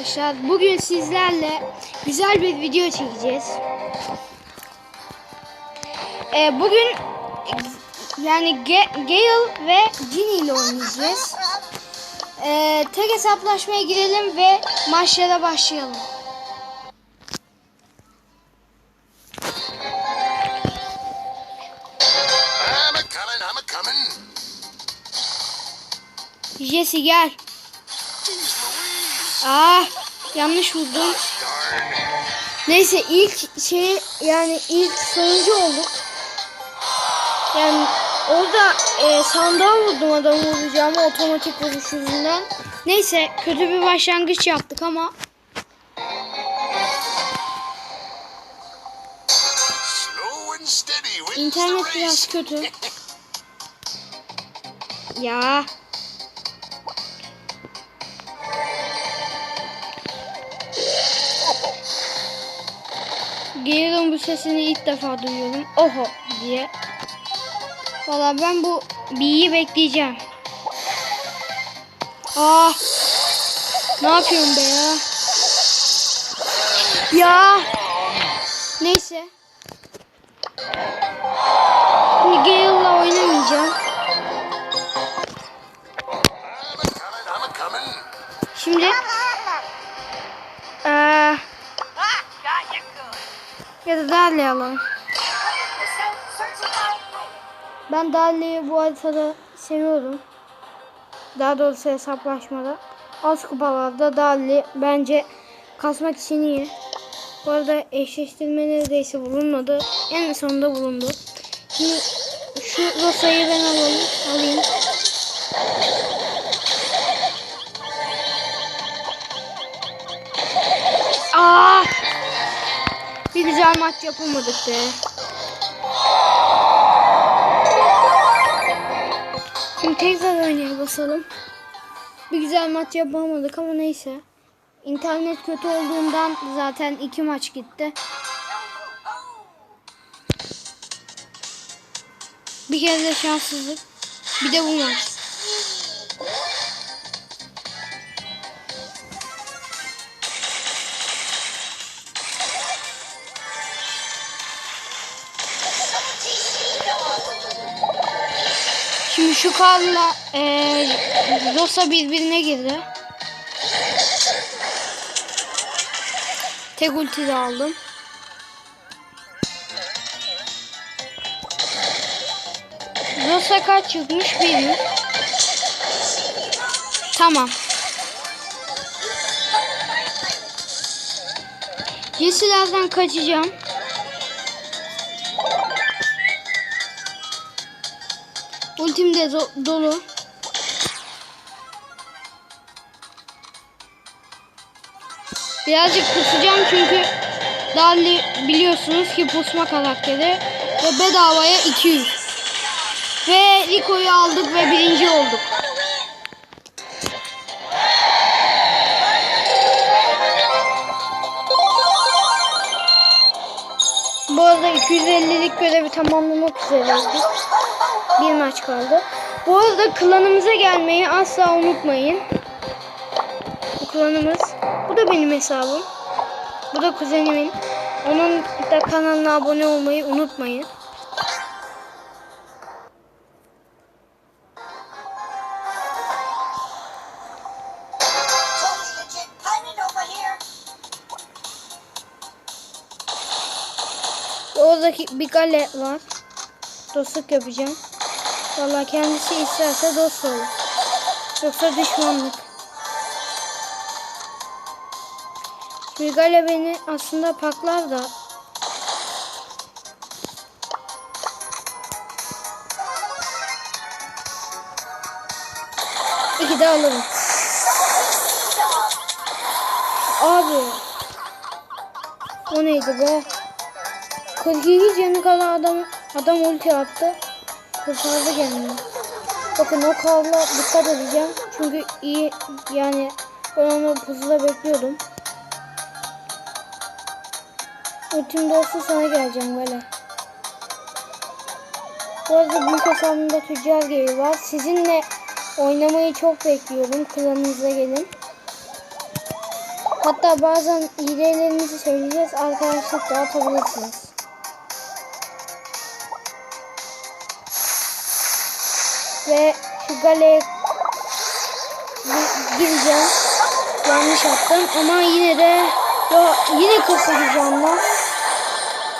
Arkadaşlar bugün sizlerle güzel bir video çekeceğiz. Ee, bugün yani Ge- Gale ve Ginny ile oynayacağız. Ee, tek hesaplaşmaya girelim ve maçlara başlayalım. Jesse gel. Ah yanlış vurdum. Neyse ilk şey yani ilk sonuncu olduk. Yani orada e, sandığa vurdum adamı vuracağımı otomatik vuruş yüzünden. Neyse kötü bir başlangıç yaptık ama internet biraz kötü. Ya. Gale'ın bu sesini ilk defa duyuyorum. Oho diye. Valla ben bu B'yi bekleyeceğim. Ah. Ne yapıyorsun be ya? Ya. Neyse. Şimdi Gale'la oynamayacağım. Şimdi ya da Dali alalım. Ben Dali'yi bu haritada seviyorum. Daha doğrusu hesaplaşmada. Az kupalarda Dali bence kasmak için iyi. Bu arada eşleştirme neredeyse bulunmadı. En sonunda bulundu. Şimdi şu Rosa'yı ben alayım. alayım. Bir güzel maç yapamadık be. Şimdi tekrar oynaya basalım. Bir güzel maç yapamadık ama neyse. İnternet kötü olduğundan zaten iki maç gitti. Bir kere de şanssızlık. Bir de bu maç. Şimdi şu Karl'la eee Rosa birbirine girdi. Tek ulti de aldım. Rosa kaç yükmüş bilmiyorum. Tamam. Jesse'lerden kaçacağım. Ultim de do- dolu. Birazcık pusacağım çünkü Dali biliyorsunuz ki pusma karakteri ve bedavaya 200. Ve Rico'yu aldık ve birinci olduk. Bu arada 250'lik görevi tamamlamak üzereyiz. Bir maç kaldı. Bu arada klanımıza gelmeyi asla unutmayın. Bu klanımız. Bu da benim hesabım. Bu da kuzenimin. Onun da kanalına abone olmayı unutmayın. Oradaki bir kale var. Dostluk yapacağım. Vallahi kendisi isterse dost olur. Yoksa düşmanlık. Şimdi gale beni aslında paklar da İki de alırım. Abi. O neydi be? 42 canı kalan adam adam ulti attı. Kurtardı kendini. Bakın o kavla dikkat edeceğim. Çünkü iyi yani ben onu pusula bekliyordum. Ultim de sana geleceğim böyle. Bu arada büyük hesabımda tüccar geri var. Sizinle oynamayı çok bekliyorum. Klanınıza gelin. Hatta bazen hilelerinizi söyleyeceğiz. Arkadaşlık da atabilirsiniz. Ve şu galeye gi- gireceğim. Yanlış yaptım ama yine de yo, yine 48 canlı.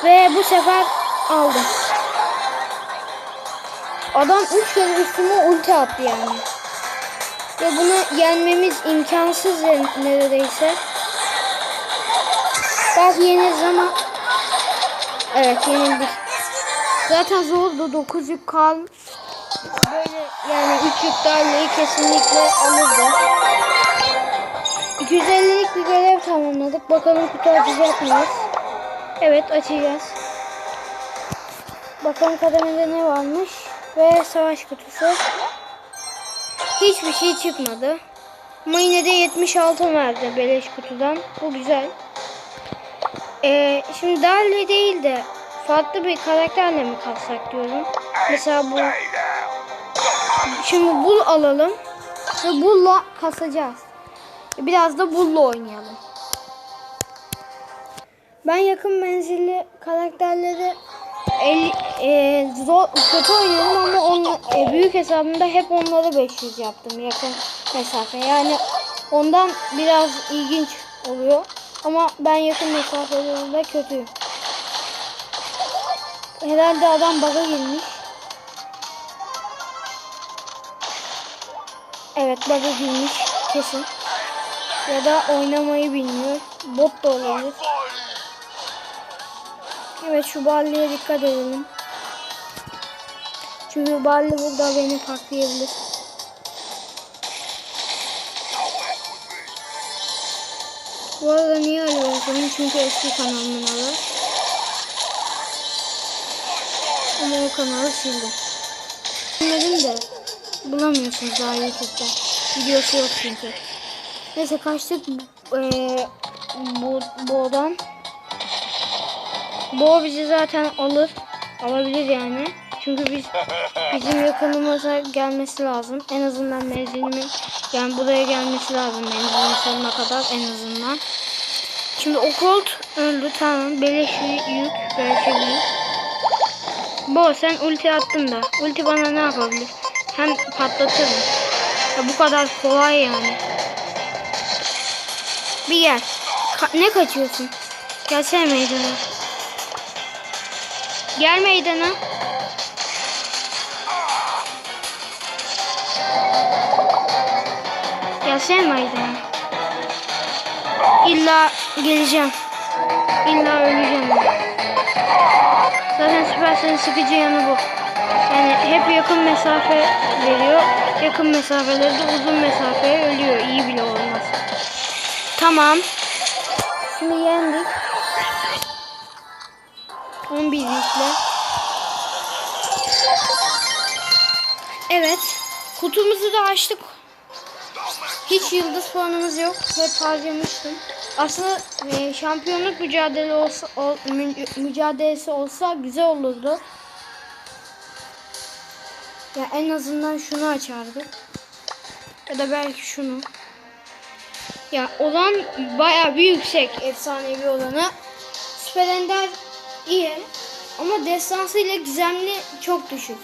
Ve bu sefer aldım. Adam 3 kere üstüme ulti attı yani. Ve bunu yenmemiz imkansız ne- neredeyse. Belki yeniriz ama Evet yenildik. Zaten zordu 9 yük kal. Böyle yani 3 yük darlayı kesinlikle alırdı. 250'lik bir görev tamamladık. Bakalım kutu açacak mıyız? Evet açacağız. Bakalım kademede ne varmış. Ve savaş kutusu. Hiçbir şey çıkmadı. Ama yine de 76 verdi beleş kutudan. Bu güzel. Ee, şimdi Darle değil de farklı bir karakterle mi kalsak diyorum. Mesela bu. Şimdi Bull alalım. Ve Bull'la kasacağız. Biraz da Bull'la oynayalım. Ben yakın menzilli karakterleri el, e, zor, kötü oynuyorum ama onu, e, büyük hesabımda hep onları 500 yaptım yakın mesafe. Yani ondan biraz ilginç oluyor. Ama ben yakın mesafelerinde kötüyüm. Herhalde adam bug'a girmiş. Evet bug'a girmiş kesin. Ya da oynamayı bilmiyor. Bot da olabilir. Evet şu Barley'e dikkat edelim. Çünkü Barley burada beni paklayabilir. Bu arada niye öyle oldu? Çünkü eski kanalımın adı. Ama o kanalı sildim. Bilmedim de bulamıyorsunuz daha YouTube'da. Videosu yok çünkü. Neyse kaçtık eee bu, boğdan. Boğa bizi zaten alır. Alabilir yani. Çünkü biz bizim yakınımıza gelmesi lazım. En azından menzilimin yani buraya gelmesi lazım menzilimin sonuna kadar en azından. Şimdi o Colt öldü tamam. Beleş yük. Beleş yük. Bo sen ulti attın da. Ulti bana ne yapabilir? Hem patlatırım. Ya bu kadar kolay yani. Bir gel. Ka- ne kaçıyorsun? Gelsene meydana. Gel meydana. Gelsene meydana. İlla geleceğim. İlla öleceğim. Zaten Supercell'in sıkıcı yanı bu. Yani hep yakın mesafe veriyor. Yakın mesafelerde uzun mesafeye ölüyor. İyi bile olmaz. Tamam. Şimdi yendik. 11 yükle. Evet. Kutumuzu da açtık. Hiç yıldız puanımız yok. Hep harcamıştım. Aslında e, şampiyonluk mücadele olsa, ol- mü- mücadelesi olsa güzel olurdu. Ya en azından şunu açardık. Ya da belki şunu. Ya olan bayağı bir yüksek efsanevi olanı. Süper Ender iyi ama destansı ile gizemli çok düşük.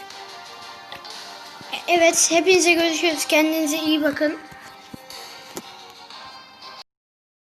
E- Evet hepinize görüşürüz. Kendinize iyi bakın.